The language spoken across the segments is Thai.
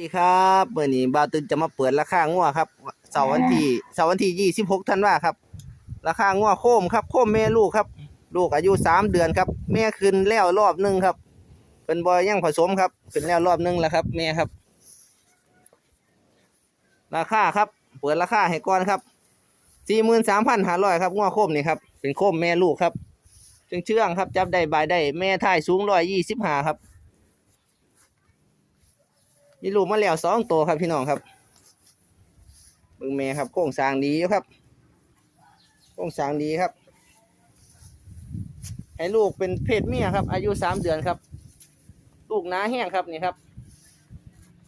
สวัสดีครับเมื่อนี้บาวตึงจะมาเปิดราคางัวครับเสาร์วันที่เสาร์วันที่ยี่สิบหกธันวาครับ ราคางัวโคมครับโคมแม่ลูกครับ ลูกอายุสามเดือนครับ แม่ขึ้นแล้วรอบหนึ่งครับ เป็นบอยยังผสมครับขึ้นแล้วรอบหนึ่งแล้วครับ แม่ครับ ราคาครับ เปิดราคาให้ก่อนครับสี่หมื่นสามพันห้าร้อยครับงัวโคมนี่ครับเป็นโคมแม่ลูกครับเชื่องเชื่องๆครับจับได้บายได้แม่ท้ายสูงร้อยยี่สิบห้าครับ มีลูกมาแล้วสองตัวครับพี่น้องครับบิ่งแม่ครับโครงสร้างดีครับโครงสร้างดีครับ ให้ลูกเป็นเพศเมียครับ อายุสามเดือนครับ ลูกน้าแห้งครับนี่ครับ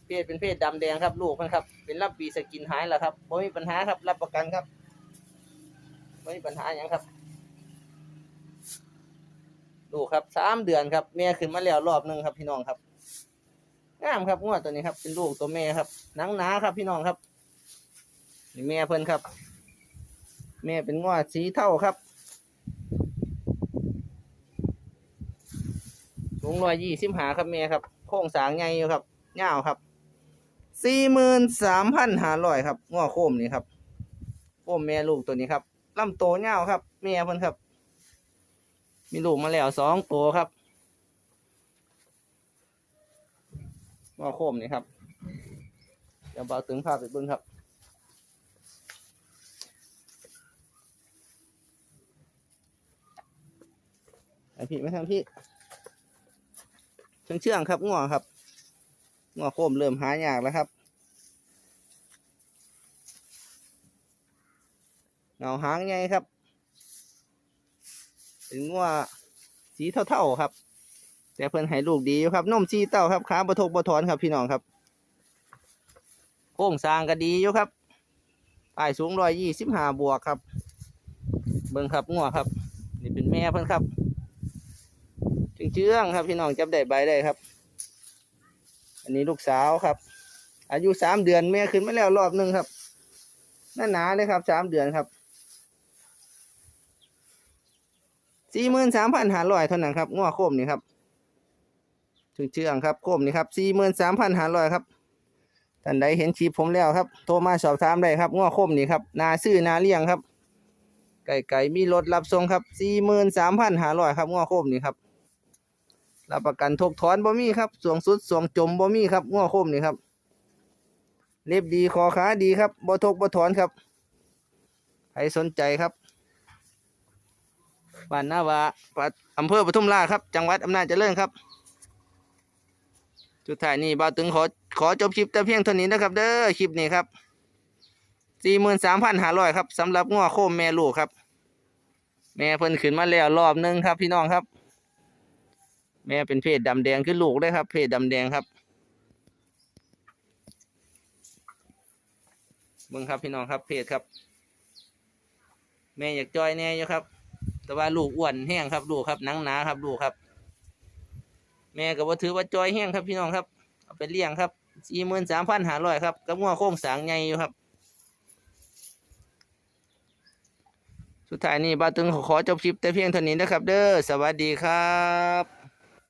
เพศเป็นเพศดำแดงครับ ลูกมันครับ เป็นรับปีสกินหายแล้วครับไม่มีปัญหาครับ รับประกันครับไม่มีปัญหาอย่างครับลูกครับสามเดือนครับแม่ขึ้นมาแล้วรอบหนึ่งครับพี่น้องครับ งามครับงวดตัวนี้ครับ เป็นลูกตัวแม่ครับหนังหนาครับพี่น้องครับนี่แม่เพิ่นครับ แม่เป็นงวดสีเท่าครับสูงร้อยยี่สิบหาครับแม่ครับ โค้งสางใหญ่อยู่ครับเงาวครับสี่หมื่นสามพันห้าร้อยครับงวโค้มนี่ครับโค้มแม่ลูกตัวนี้ครับลำโตเงาวครับ แม่เพิ่นครับ มีลูกมาแล้วสองตัวครับ ว่าโคมนี่ครับเดี๋ยวเบาตึงภาพไปเบิ้งครับไอพี่ไม่ทำพี่เชื่องเชื่องครับง่วงครับง่วงโคมเริ่มหายากแล้วครับเงาหางไงครับ เป็นง่วงสีเท่าๆครับ แต่เพิ่นให้ลูกดีอยู่ครับนมซีเต้าครับขาบะทกบะถอนครับพี่น้องครับโค้งสร้างก็ดีอยู่ครับปลายสูงร้อยยี่สิบห้าบวกครับ เบิ่งครับงัวครับ นี่เป็นแม่เพิ่นครับเชื่องครับพี่น้องจับได้ใบได้ครับ อันนี้ลูกสาวครับ อายุสามเดือนแม่ขึ้นมาแล้วรอบหนึ่งครับน่าหนาเลยครับสามเดือนครับสี่หมื่นสามพันห้าร้อยเท่านั้นครับงัวโคมนี่ครับ เชื่องครับโคมนี่ครับสี่หมื่นสามพันห้าร้อยครับท่านใดเห็นคลิปผมแล้วครับ โทรมาสอบถามได้ครับง้อโคมนี่ครับนาซื้อนาเลี้ยงครับ ไก่ไก่มีรถรับส่งครับสี่หมื่นสามพันห้าร้อยครับง้อโคมนี่ครับรับประกันทกถอนบ่มีครับสวงสุดสวงจมบ่มีครับง้อโคมนี่ครับ เล็บดีคอขาดีครับบ่ทกบ่ถอนครับใครสนใจครับบ้านนาวาอำเภอปทุมราชครับ จังหวัดอำนาจเจริญครับ สุดท้ายนี้บ่าวตึงขอขอจบคลิปแต่เพียงเท่านี้นะครับ เด้อคลิปนี้ครับสี่หมื่นสามพันห้าร้อยครับสำหรับง้อโคมแม่ลูกครับ แม่เพิ่นขึ้นมาแล้วรอบหนึงครับ พี่น้องครับ แม่เป็นเพศดำแดงขึ้นลูกได้ครับ เพศดำแดงครับเบิ่งครับพี่น้องครับเพศครับ แม่อยากจอยแน่อยู่ครับ แต่ว่าลูกอ้วนแห้งครับลูกครับหนังหนาครับลูกครับ แม่ก็บ่ถือว่าจอยแห้งครับพี่น้องครับเอาไปเลี้ยงครับสี่หมื่นสามพันหาร้อยครับกับงัวโค้งสางใหญ่อยู่ครับ สุดท้ายนี้บาตึงขอจบคลิปแต่เพียงเท่านี้นะครับ เด้อสวัสดีครับ